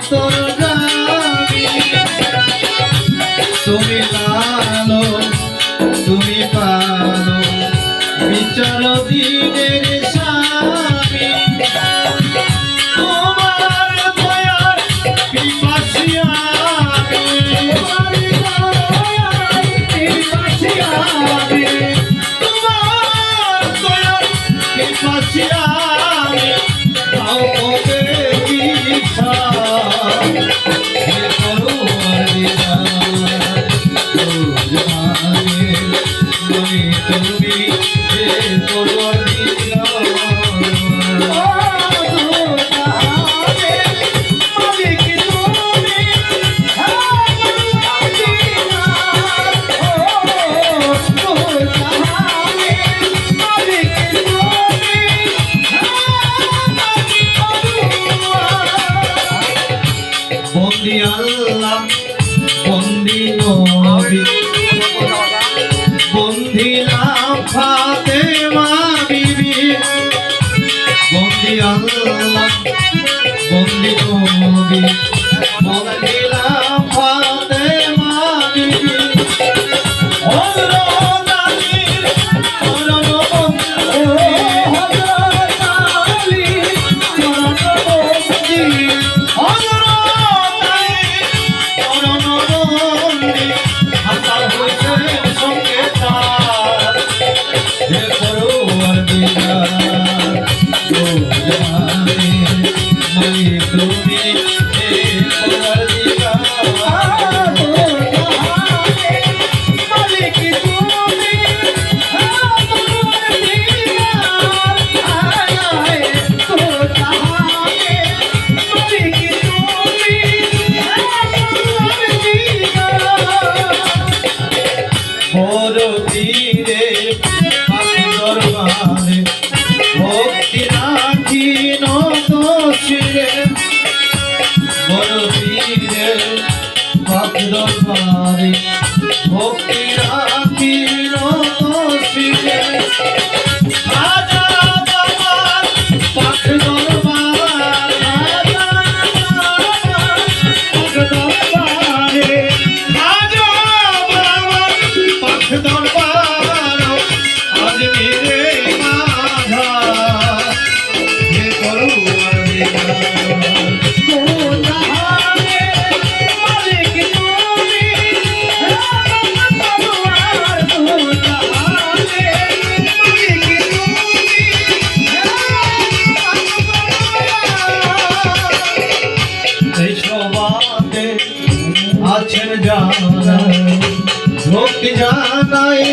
অন্তর তুমি লালো তুমি পালো। বিচার দিনের বন্দি নবী। বন্দিলাম ফাতে মা বিবি বন্দি আল্লাহ ভক্তি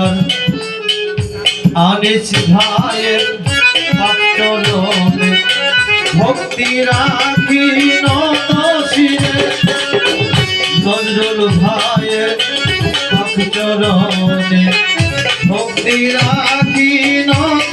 আমার আনিস ভাইয়ের ভক্তি রাখি নত শিরে নজরুল ভাইয়ের ভক্তি রাখি নত